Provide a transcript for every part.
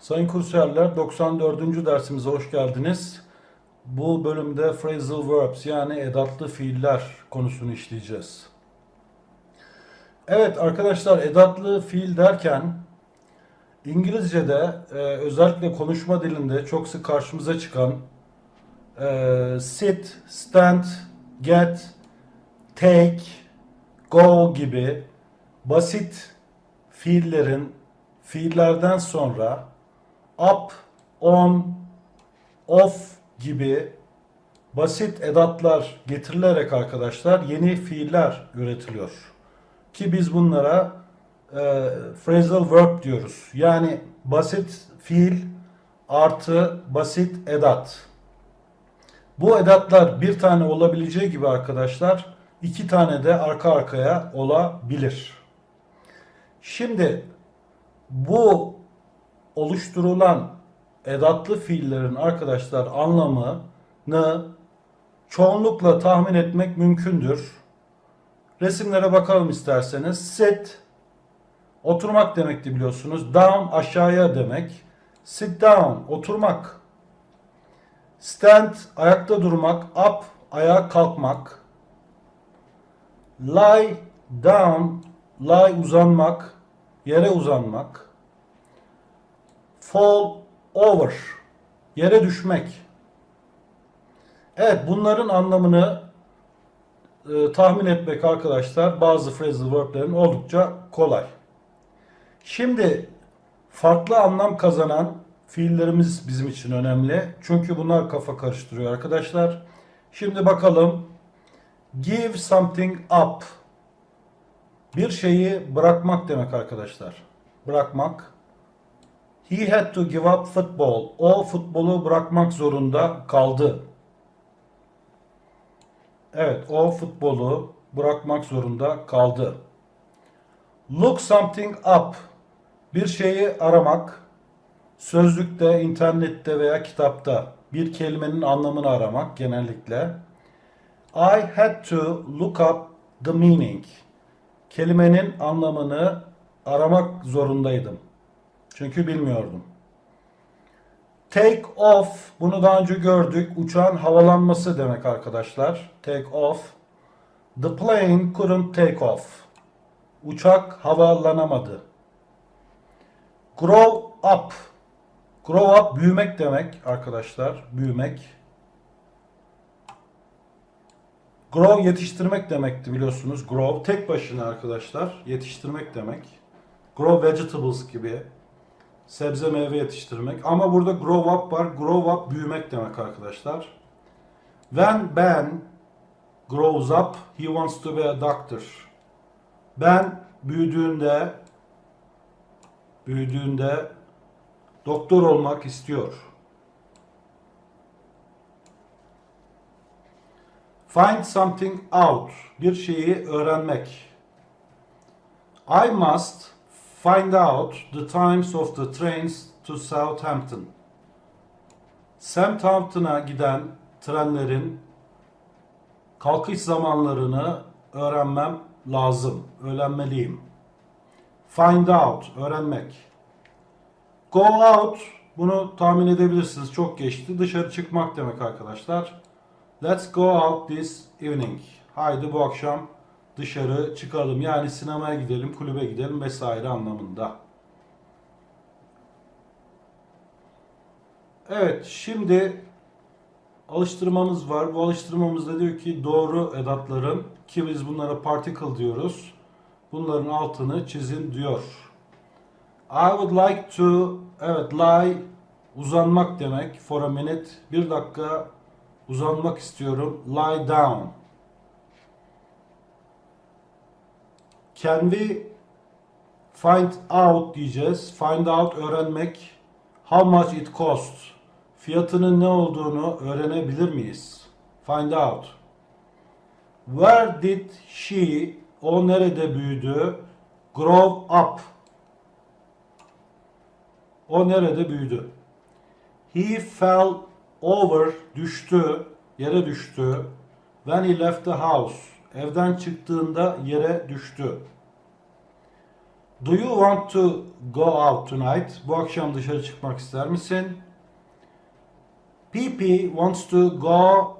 Sayın kursiyerler 94. dersimize hoş geldiniz. Bu bölümde phrasal verbs yani edatlı fiiller konusunu işleyeceğiz. Evet arkadaşlar edatlı fiil derken İngilizce'de e, özellikle konuşma dilinde çok sık karşımıza çıkan e, sit, stand, get, take, go gibi basit fiillerin fiillerden sonra up, on, off gibi basit edatlar getirilerek arkadaşlar yeni fiiller üretiliyor. Ki biz bunlara e, phrasal verb diyoruz. Yani basit fiil artı basit edat. Bu edatlar bir tane olabileceği gibi arkadaşlar iki tane de arka arkaya olabilir. Şimdi bu oluşturulan edatlı fiillerin arkadaşlar anlamını çoğunlukla tahmin etmek mümkündür. Resimlere bakalım isterseniz. Sit oturmak demekti biliyorsunuz. Down aşağıya demek. Sit down oturmak. Stand ayakta durmak. Up ayağa kalkmak. Lie down lie uzanmak, yere uzanmak. Fall over yere düşmek. Evet bunların anlamını e, tahmin etmek arkadaşlar bazı phrasal verb'lerin oldukça kolay. Şimdi farklı anlam kazanan fiillerimiz bizim için önemli. Çünkü bunlar kafa karıştırıyor arkadaşlar. Şimdi bakalım. Give something up. Bir şeyi bırakmak demek arkadaşlar. Bırakmak. He had to give up football. O futbolu bırakmak zorunda kaldı. Evet, o futbolu bırakmak zorunda kaldı. Look something up. Bir şeyi aramak. Sözlükte, internette veya kitapta bir kelimenin anlamını aramak genellikle. I had to look up the meaning. Kelimenin anlamını aramak zorundaydım. Çünkü bilmiyordum. Take off, bunu daha önce gördük. Uçağın havalanması demek arkadaşlar. Take off. The plane couldn't take off. Uçak havalanamadı. Grow up. Grow up büyümek demek arkadaşlar. Büyümek. Grow yetiştirmek demekti biliyorsunuz. Grow tek başına arkadaşlar yetiştirmek demek. Grow vegetables gibi sebze meyve yetiştirmek. Ama burada grow up var. Grow up büyümek demek arkadaşlar. When Ben grows up, he wants to be a doctor. Ben büyüdüğünde büyüdüğünde doktor olmak istiyor. Find something out. Bir şeyi öğrenmek. I must find out the times of the trains to Southampton. Southampton'a giden trenlerin kalkış zamanlarını öğrenmem lazım. Öğrenmeliyim. Find out, öğrenmek. Go out, bunu tahmin edebilirsiniz. Çok geçti. Dışarı çıkmak demek arkadaşlar. Let's go out this evening. Haydi bu akşam dışarı çıkalım. Yani sinemaya gidelim, kulübe gidelim vesaire anlamında. Evet, şimdi alıştırmamız var. Bu alıştırmamızda diyor ki doğru edatların ki biz bunlara particle diyoruz. Bunların altını çizin diyor. I would like to evet lie uzanmak demek for a minute. Bir dakika uzanmak istiyorum. Lie down. Can we find out diyeceğiz. Find out öğrenmek. How much it costs. Fiyatının ne olduğunu öğrenebilir miyiz? Find out. Where did she o nerede büyüdü? Grow up. O nerede büyüdü? He fell over düştü, yere düştü. When he left the house evden çıktığında yere düştü. Do you want to go out tonight? Bu akşam dışarı çıkmak ister misin? PP wants to go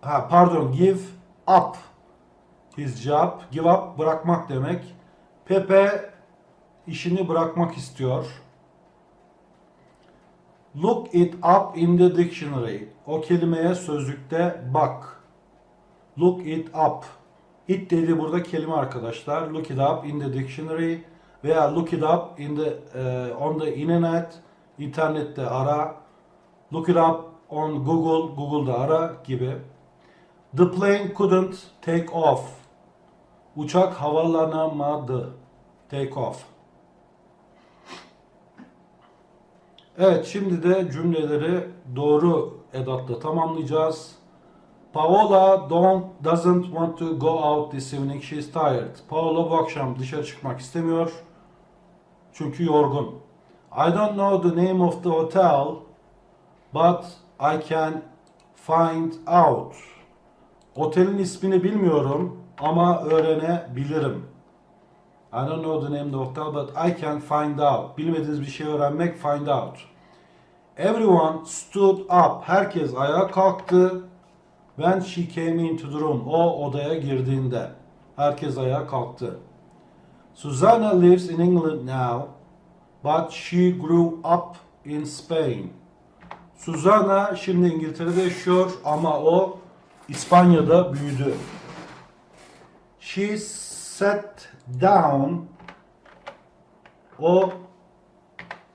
ha pardon give up his job. Give up bırakmak demek. Pepe işini bırakmak istiyor. Look it up in the dictionary. O kelimeye sözlükte bak. Look it up. It dedi burada kelime arkadaşlar. Look it up in the dictionary veya look it up in the eh, on the internet. İnternette ara. Look it up on Google. Google'da ara gibi. The plane couldn't take off. Uçak havalanamadı. Take off. Evet şimdi de cümleleri doğru edatla tamamlayacağız. Paola don't doesn't want to go out this evening. She's tired. Paola bu akşam dışarı çıkmak istemiyor. Çünkü yorgun. I don't know the name of the hotel, but I can find out. Otelin ismini bilmiyorum ama öğrenebilirim. I don't know the name of the hotel, but I can find out. Bilmediğiniz bir şey öğrenmek, find out. Everyone stood up. Herkes ayağa kalktı. When she came into the room. O odaya girdiğinde. Herkes ayağa kalktı. Susanna lives in England now, but she grew up in Spain. Susanna şimdi İngiltere'de yaşıyor ama o İspanya'da büyüdü. She sat down. O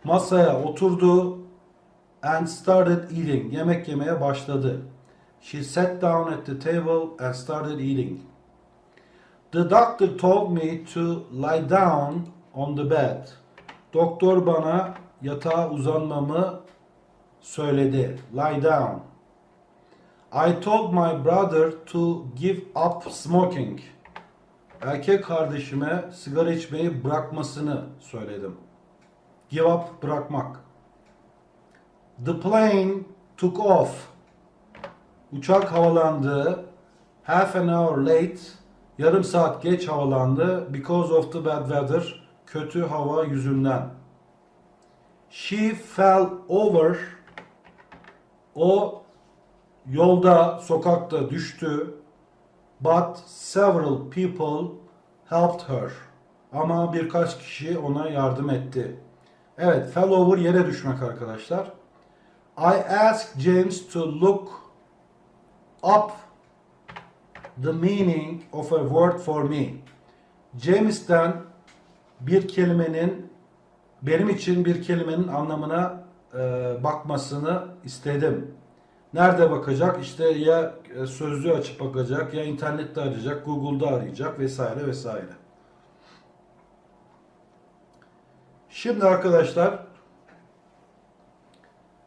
masaya oturdu and started eating. Yemek yemeye başladı. She sat down at the table and started eating. The doctor told me to lie down on the bed. Doktor bana yatağa uzanmamı söyledi. Lie down. I told my brother to give up smoking. Erkek kardeşime sigara içmeyi bırakmasını söyledim. Give up bırakmak. The plane took off. Uçak havalandı. Half an hour late. Yarım saat geç havalandı. Because of the bad weather. Kötü hava yüzünden. She fell over. O yolda, sokakta düştü. But several people helped her. Ama birkaç kişi ona yardım etti. Evet, fell over yere düşmek arkadaşlar. I asked James to look up the meaning of a word for me. James'ten bir kelimenin benim için bir kelimenin anlamına e, bakmasını istedim. Nerede bakacak? İşte ya e, sözlüğü açıp bakacak, ya internette arayacak, Google'da arayacak vesaire vesaire. Şimdi arkadaşlar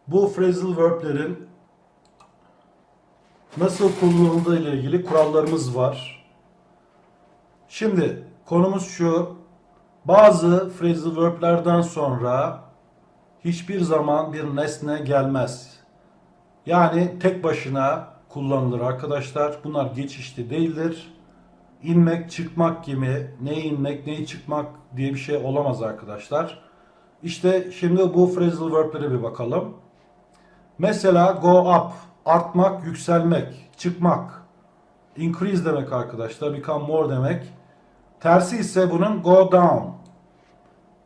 bu phrasal verb'lerin nasıl kullanıldığı ile ilgili kurallarımız var. Şimdi konumuz şu. Bazı phrasal verb'lerden sonra hiçbir zaman bir nesne gelmez. Yani tek başına kullanılır arkadaşlar. Bunlar geçişli değildir. İnmek, çıkmak gibi ne inmek, ne çıkmak diye bir şey olamaz arkadaşlar. İşte şimdi bu phrasal verb'lere bir bakalım. Mesela go up, artmak, yükselmek, çıkmak. Increase demek arkadaşlar, become more demek. Tersi ise bunun go down.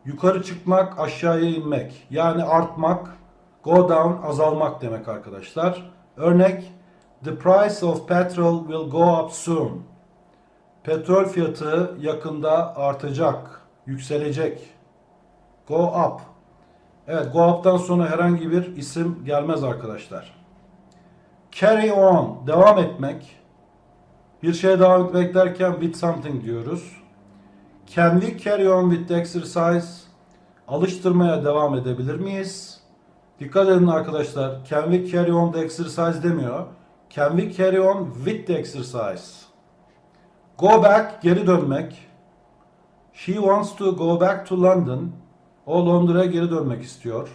Yukarı çıkmak, aşağıya inmek. Yani artmak, go down, azalmak demek arkadaşlar. Örnek, the price of petrol will go up soon. Petrol fiyatı yakında artacak, yükselecek. Go up. Evet, go up'tan sonra herhangi bir isim gelmez arkadaşlar. Carry on, devam etmek. Bir şeye devam etmek derken with something diyoruz. Can we carry on with the exercise? Alıştırmaya devam edebilir miyiz? Dikkat edin arkadaşlar. Can we carry on the exercise demiyor. Can we carry on with the exercise? Go back, geri dönmek. She wants to go back to London. O Londra'ya geri dönmek istiyor.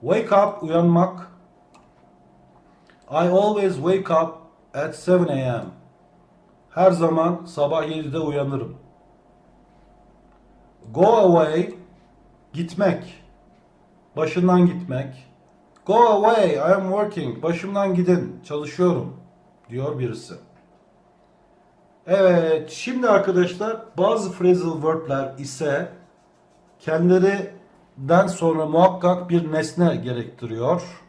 Wake up, uyanmak. I always wake up at 7 a.m. Her zaman sabah 7'de uyanırım. Go away gitmek. Başından gitmek. Go away, I am working. Başımdan gidin, çalışıyorum diyor birisi. Evet, şimdi arkadaşlar bazı phrasal verb'ler ise kendilerinden sonra muhakkak bir nesne gerektiriyor.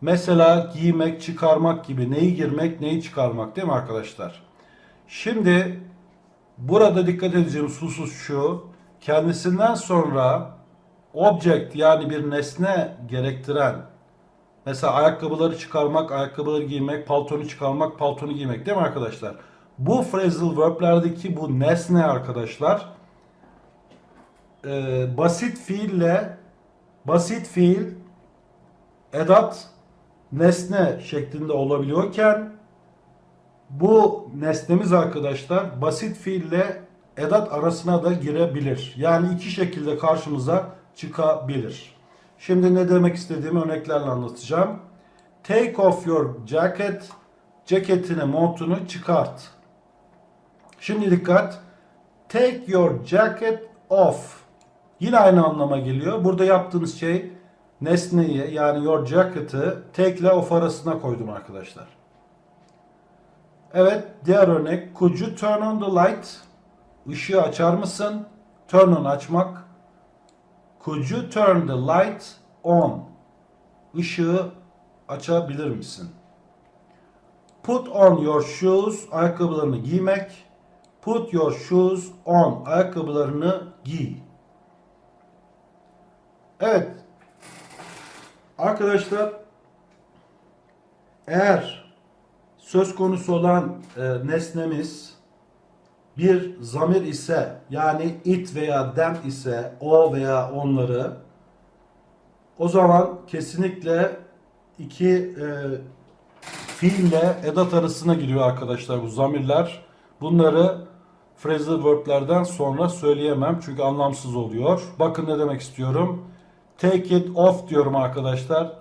Mesela giymek, çıkarmak gibi neyi girmek, neyi çıkarmak değil mi arkadaşlar? Şimdi burada dikkat edeceğimiz husus şu. Kendisinden sonra object yani bir nesne gerektiren mesela ayakkabıları çıkarmak, ayakkabıları giymek, paltonu çıkarmak, paltonu giymek değil mi arkadaşlar? Bu phrasal verb'lerdeki bu nesne arkadaşlar e, basit fiille basit fiil edat nesne şeklinde olabiliyorken bu nesnemiz arkadaşlar basit fiille edat arasına da girebilir. Yani iki şekilde karşımıza çıkabilir. Şimdi ne demek istediğimi örneklerle anlatacağım. Take off your jacket. Ceketini, montunu çıkart. Şimdi dikkat. Take your jacket off. Yine aynı anlama geliyor. Burada yaptığınız şey nesneyi yani your jacket'ı take ile off arasına koydum arkadaşlar. Evet, diğer örnek. Could you turn on the light? Işığı açar mısın? Turn on açmak. Could you turn the light on? Işığı açabilir misin? Put on your shoes. Ayakkabılarını giymek. Put your shoes on. Ayakkabılarını giy. Evet. Arkadaşlar eğer söz konusu olan e, nesnemiz bir zamir ise yani it veya them ise o veya onları o zaman kesinlikle iki e, fiille edat arasına giriyor arkadaşlar bu zamirler. Bunları phrasal verb'lerden sonra söyleyemem çünkü anlamsız oluyor. Bakın ne demek istiyorum. Take it off diyorum arkadaşlar.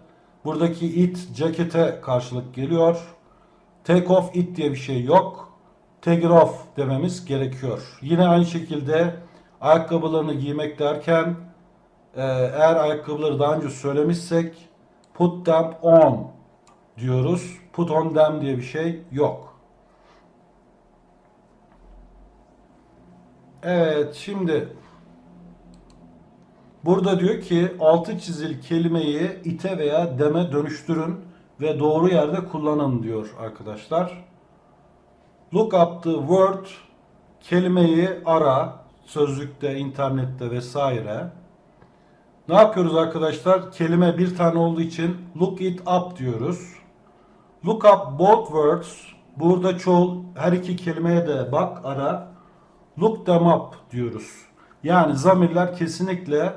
Buradaki it cekete karşılık geliyor. Take off it diye bir şey yok. Take it off dememiz gerekiyor. Yine aynı şekilde ayakkabılarını giymek derken e, eğer ayakkabıları daha önce söylemişsek put them on diyoruz. Put on them diye bir şey yok. Evet şimdi burada diyor ki altı çizili kelimeyi ite veya deme dönüştürün ve doğru yerde kullanın diyor arkadaşlar. Look up the word kelimeyi ara sözlükte, internette vesaire. Ne yapıyoruz arkadaşlar? Kelime bir tane olduğu için look it up diyoruz. Look up both words. Burada çoğul her iki kelimeye de bak ara. Look them up diyoruz. Yani zamirler kesinlikle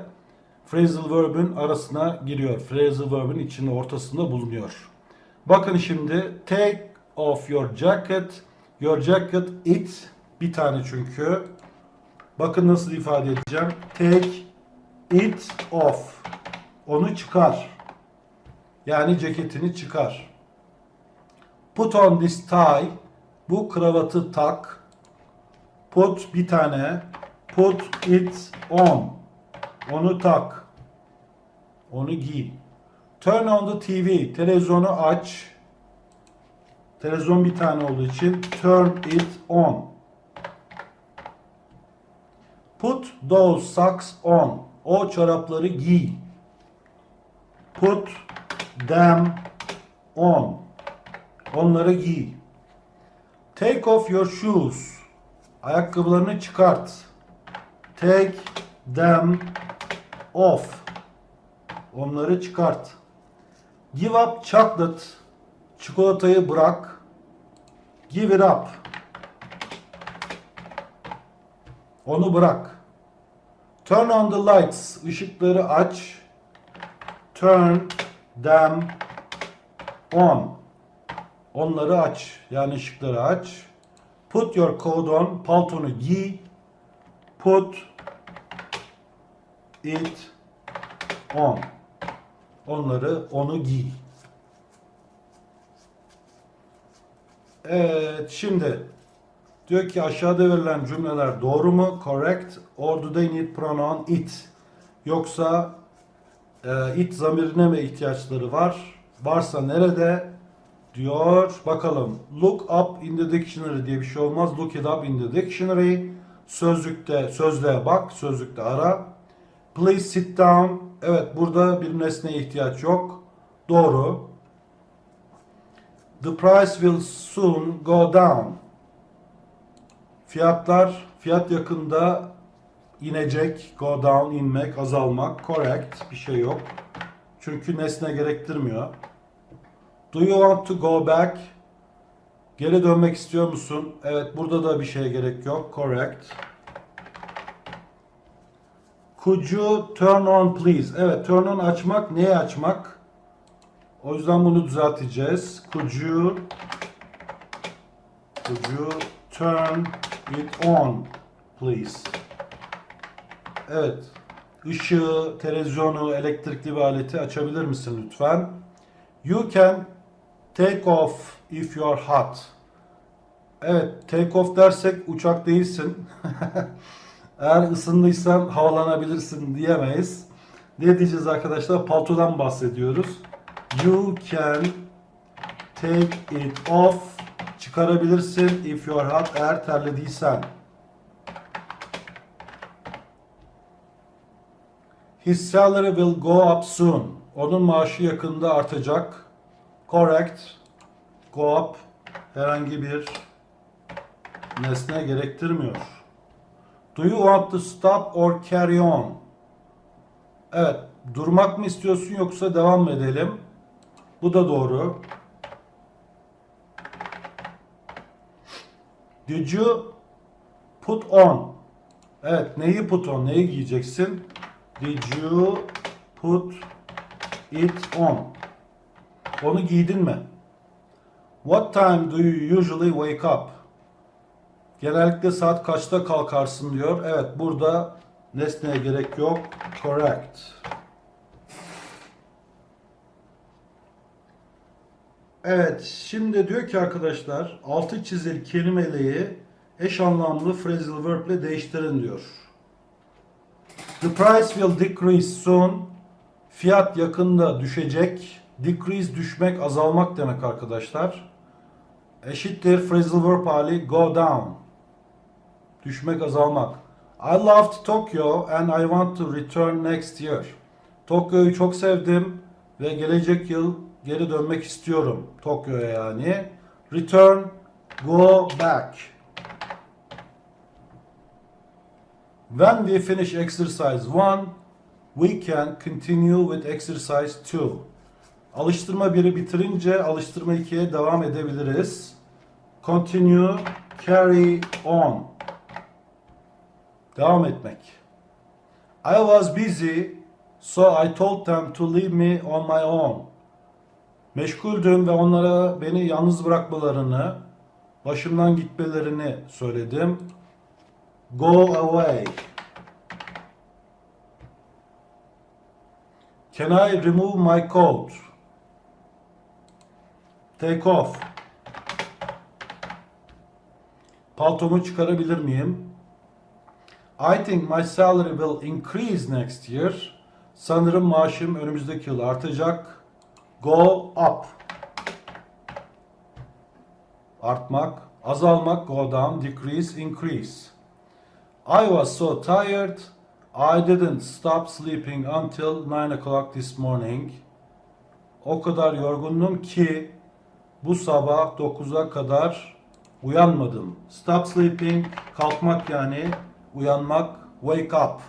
phrasal verb'ün arasına giriyor. Phrasal verb'ün içinde ortasında bulunuyor. Bakın şimdi take off your jacket. Your jacket it bir tane çünkü. Bakın nasıl ifade edeceğim. Take it off. Onu çıkar. Yani ceketini çıkar. Put on this tie. Bu kravatı tak. Put bir tane. Put it on. Onu tak. Onu giy. Turn on the TV. Televizyonu aç. Televizyon bir tane olduğu için turn it on. Put those socks on. O çorapları giy. Put them on. Onları giy. Take off your shoes. Ayakkabılarını çıkart. Take them off. Onları çıkart. Give up chocolate. Çikolatayı bırak. Give it up. Onu bırak. Turn on the lights. Işıkları aç. Turn them on. Onları aç. Yani ışıkları aç. Put your coat on. Paltonu giy. Put it on. Onları, onu giy. Evet, şimdi Diyor ki aşağıda verilen cümleler doğru mu? Correct. Or do they need pronoun it? Yoksa e, it zamirine mi ihtiyaçları var? Varsa nerede? Diyor. Bakalım. Look up in the dictionary diye bir şey olmaz. Look it up in the dictionary. Sözlükte, sözlüğe bak. Sözlükte ara. Please sit down. Evet burada bir nesneye ihtiyaç yok. Doğru. The price will soon go down. Fiyatlar, fiyat yakında inecek, go down, inmek, azalmak. Correct, bir şey yok. Çünkü nesne gerektirmiyor. Do you want to go back? Geri dönmek istiyor musun? Evet, burada da bir şeye gerek yok. Correct. Could you turn on please? Evet, turn on açmak, neyi açmak? O yüzden bunu düzelteceğiz. Could you Could you turn it on please? Evet. Işığı, televizyonu, elektrikli bir aleti açabilir misin lütfen? You can take off if you are hot. Evet, take off dersek uçak değilsin. Eğer ısındıysan havalanabilirsin diyemeyiz. Ne diyeceğiz arkadaşlar? Paltodan bahsediyoruz. You can take it off. Çıkarabilirsin if you are hot eğer terlediysen. His salary will go up soon. Onun maaşı yakında artacak. Correct. Go up herhangi bir nesne gerektirmiyor. Do you want to stop or carry on? Evet, durmak mı istiyorsun yoksa devam mı edelim? Bu da doğru. Did you put on? Evet, neyi put on? Neyi giyeceksin? Did you put it on? Onu giydin mi? What time do you usually wake up? Genellikle saat kaçta kalkarsın diyor. Evet, burada nesneye gerek yok. Correct. Evet, şimdi diyor ki arkadaşlar altı çizili kelimeliği eş anlamlı phrasal verb ile değiştirin diyor. The price will decrease soon. Fiyat yakında düşecek. Decrease düşmek, azalmak demek arkadaşlar. Eşittir phrasal verb hali go down. Düşmek, azalmak. I loved Tokyo and I want to return next year. Tokyo'yu çok sevdim ve gelecek yıl geri dönmek istiyorum. Tokyo'ya yani. Return, go back. When we finish exercise 1, we can continue with exercise 2. Alıştırma 1'i bitirince alıştırma 2'ye devam edebiliriz. Continue, carry on. Devam etmek. I was busy, so I told them to leave me on my own. Meşguldüm ve onlara beni yalnız bırakmalarını, başımdan gitmelerini söyledim. Go away. Can I remove my coat? Take off. Paltomu çıkarabilir miyim? I think my salary will increase next year. Sanırım maaşım önümüzdeki yıl artacak. Go up. Artmak, azalmak, go down, decrease, increase. I was so tired, I didn't stop sleeping until 9 o'clock this morning. O kadar yorgundum ki bu sabah 9'a kadar uyanmadım. Stop sleeping, kalkmak yani, uyanmak, wake up.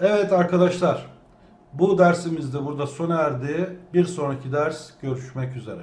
Evet arkadaşlar, bu dersimiz de burada sona erdi. Bir sonraki ders görüşmek üzere.